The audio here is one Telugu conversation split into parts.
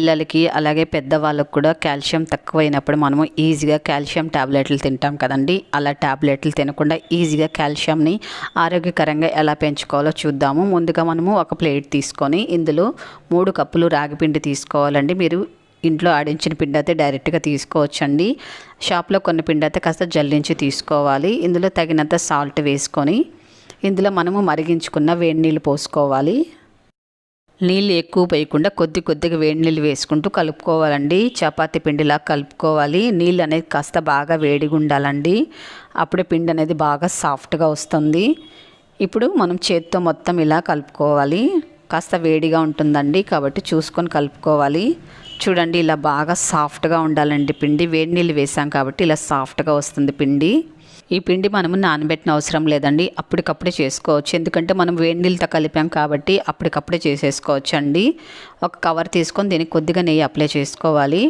పిల్లలకి అలాగే పెద్దవాళ్ళకు కూడా కాల్షియం తక్కువైనప్పుడు మనము ఈజీగా కాల్షియం టాబ్లెట్లు తింటాం కదండి. అలా టాబ్లెట్లు తినకుండా ఈజీగా కాల్షియంని ఆరోగ్యకరంగా ఎలా పెంచుకోవాలో చూద్దాము. ముందుగా మనము ఒక ప్లేట్ తీసుకొని ఇందులో మూడు కప్పులు రాగిపిండి తీసుకోవాలండి. మీరు ఇంట్లో ఆడించిన పిండి అయితే డైరెక్ట్గా తీసుకోవచ్చండి. షాప్లో కొన్ని పిండి అయితే కాస్త జల్లించి తీసుకోవాలి. ఇందులో తగినంత సాల్ట్ వేసుకొని ఇందులో మనము మరిగించుకున్న వేడి నీళ్ళు పోసుకోవాలి. నీళ్ళు ఎక్కువ పోయకుండా కొద్ది కొద్దిగా వేడి నీళ్ళు వేసుకుంటూ కలుపుకోవాలండి. చపాతీ పిండిలా కలుపుకోవాలి. నీళ్ళు అనేది కాస్త బాగా వేడిగా ఉండాలండి. అప్పుడే పిండి అనేది బాగా సాఫ్ట్గా వస్తుంది. ఇప్పుడు మనం చేత్తో మొత్తం ఇలా కలుపుకోవాలి. కాస్త వేడిగా ఉంటుందండి కాబట్టి చూసుకొని కలుపుకోవాలి. చూడండి ఇలా బాగా సాఫ్ట్గా ఉండాలండి పిండి. వేడి నీళ్ళు వేసాం కాబట్టి ఇలా సాఫ్ట్గా వస్తుంది పిండి. ఈ పిండి మనము నానబెట్టిన అవసరం లేదండి. అప్పటికప్పుడే చేసుకోవచ్చు. ఎందుకంటే మనం వేడి నీళ్ళతో కలిపాం కాబట్టి అప్పటికప్పుడే చేసేసుకోవచ్చు అండి ఒక కవర్ తీసుకొని దీనికి కొద్దిగా నెయ్యి అప్లై చేసుకోవాలి.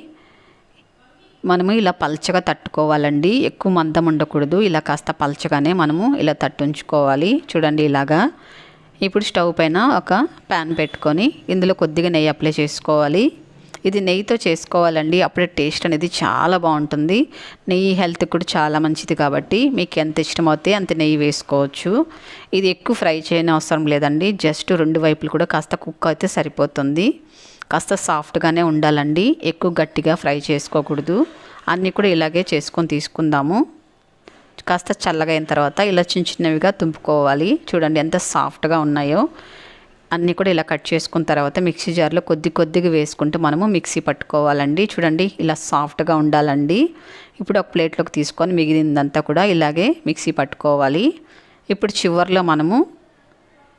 మనము ఇలా పల్చగా తట్టుకోవాలండి. ఎక్కువ మందం ఉండకూడదు. ఇలా కాస్త పల్చగానే మనము ఇలా తట్టుంచుకోవాలి. చూడండి ఇలాగా. ఇప్పుడు స్టవ్ పైన ఒక ప్యాన్ పెట్టుకొని ఇందులో కొద్దిగా నెయ్యి అప్లై చేసుకోవాలి. ఇది నెయ్యితో చేసుకోవాలండి. అప్పుడే టేస్ట్ అనేది చాలా బాగుంటుంది. నెయ్యి హెల్త్ కూడా చాలా మంచిది కాబట్టి మీకు ఎంత ఇష్టమవుతే అంత నెయ్యి వేసుకోవచ్చు. ఇది ఎక్కువ ఫ్రై చేయని అవసరం లేదండి. జస్ట్ రెండు వైపులు కూడా కాస్త కుక్ అయితే సరిపోతుంది. కాస్త సాఫ్ట్గానే ఉండాలండి. ఎక్కువ గట్టిగా ఫ్రై చేసుకోకూడదు. అన్నీ కూడా ఇలాగే చేసుకొని తీసుకుందాము. కాస్త చల్లగా అయిన తర్వాత ఇలా చిన్న చిన్నవిగా తుంపుకోవాలి. చూడండి ఎంత సాఫ్ట్గా ఉన్నాయో. అన్నీ కూడా ఇలా కట్ చేసుకున్న తర్వాత మిక్సీ జార్లో కొద్ది కొద్దిగా వేసుకుంటూ మనము మిక్సీ పట్టుకోవాలండి. చూడండి ఇలా సాఫ్ట్గా ఉండాలండి. ఇప్పుడు ఒక ప్లేట్లోకి తీసుకొని మిగిలిందంతా కూడా ఇలాగే మిక్సీ పట్టుకోవాలి. ఇప్పుడు చివరిలో మనము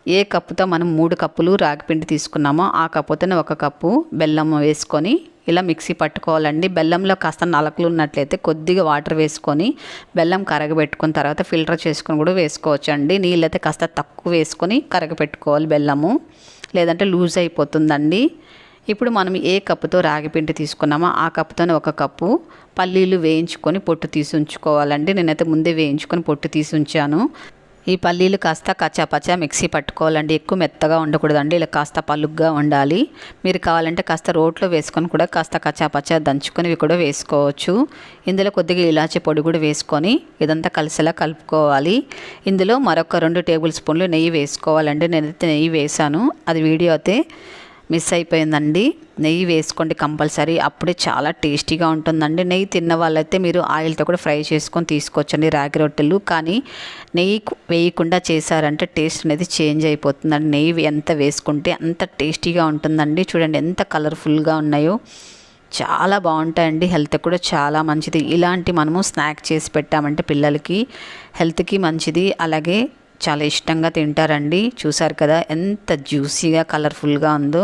ఏ కప్పుతో మనం మూడు కప్పులు రాగిపిండి తీసుకున్నామో ఆ కప్పుతోనే ఒక కప్పు బెల్లం వేసుకొని ఇలా మిక్సీ పట్టుకోవాలండి. బెల్లంలో కాస్త నలకలు ఉన్నట్లయితే కొద్దిగా వాటర్ వేసుకొని బెల్లం కరగబెట్టుకున్న తర్వాత ఫిల్టర్ చేసుకొని కూడా వేసుకోవచ్చు అండి నీళ్ళైతే కాస్త తక్కువ వేసుకొని కరగపెట్టుకోవాలి బెల్లము. లేదంటే లూజ్ అయిపోతుందండి. ఇప్పుడు మనం ఏ కప్పుతో రాగిపిండి తీసుకున్నామో ఆ కప్పుతోనే ఒక కప్పు పల్లీలు వేయించుకొని పొట్టు తీసి ఉంచుకోవాలండి. నేనైతే ముందే వేయించుకొని పొట్టు తీసి ఉంచాను. ఈ పల్లీలు కాస్త కచ్చాపచ్చా మిక్సీ పట్టుకోవాలండి. ఎక్కువ మెత్తగా ఉండకూడదండి. ఇలా కాస్త పలుగ్గా ఉండాలి. మీరు కావాలంటే కాస్త రోట్లో వేసుకొని కూడా కాస్త కచ్చాపచ్చా దంచుకొనివి కూడా వేసుకోవచ్చు. ఇందులో కొద్దిగా ఇలాచి పొడి కూడా వేసుకొని ఇదంతా కలిసేలా కలుపుకోవాలి. ఇందులో మరొక రెండు టేబుల్ స్పూన్లు నెయ్యి వేసుకోవాలండి. నేనైతే నెయ్యి వేసాను అది వీడియో అయితే మిస్ అయిపోయిందండి. నెయ్యి వేసుకోండి కంపల్సరీ. అప్పుడే చాలా టేస్టీగా ఉంటుందండి. నెయ్యి తిన్న వాళ్ళైతే మీరు ఆయిల్తో కూడా ఫ్రై చేసుకొని తీసుకోవచ్చండి రాగి రొట్టెలు. కానీ నెయ్యి వేయకుండా చేశారంటే టేస్ట్ అనేది చేంజ్ అయిపోతుందండి. నెయ్యి ఎంత వేసుకుంటే అంత టేస్టీగా ఉంటుందండి. చూడండి ఎంత కలర్ఫుల్గా ఉన్నాయో. చాలా బాగుంటాయండి. హెల్త్ కూడా చాలా మంచిది. ఇలాంటి మనము స్నాక్ చేసి పెట్టామంటే పిల్లలకి హెల్త్కి మంచిది. అలాగే చాలా ఇష్టంగా తింటారండి. చూసారు కదా ఎంత జ్యూసీగా కలర్ఫుల్గా ఉందో.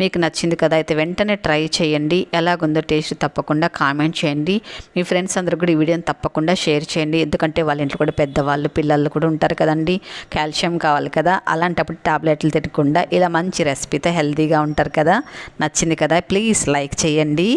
మీకు నచ్చింది కదా అయితే వెంటనే ట్రై చేయండి. ఎలాగుందో టేస్ట్ తప్పకుండా కామెంట్ చేయండి. మీ ఫ్రెండ్స్ అందరూ కూడా ఈ వీడియోని తప్పకుండా షేర్ చేయండి. ఎందుకంటే వాళ్ళ ఇంట్లో కూడా పెద్దవాళ్ళు పిల్లలు కూడా ఉంటారు కదండి. కాల్షియం కావాలి కదా అలాంటప్పుడు టాబ్లెట్లు తినకుండా ఇలా మంచి రెసిపీతో హెల్తీగా ఉంటారు కదా. నచ్చింది కదా ప్లీజ్ లైక్ చేయండి.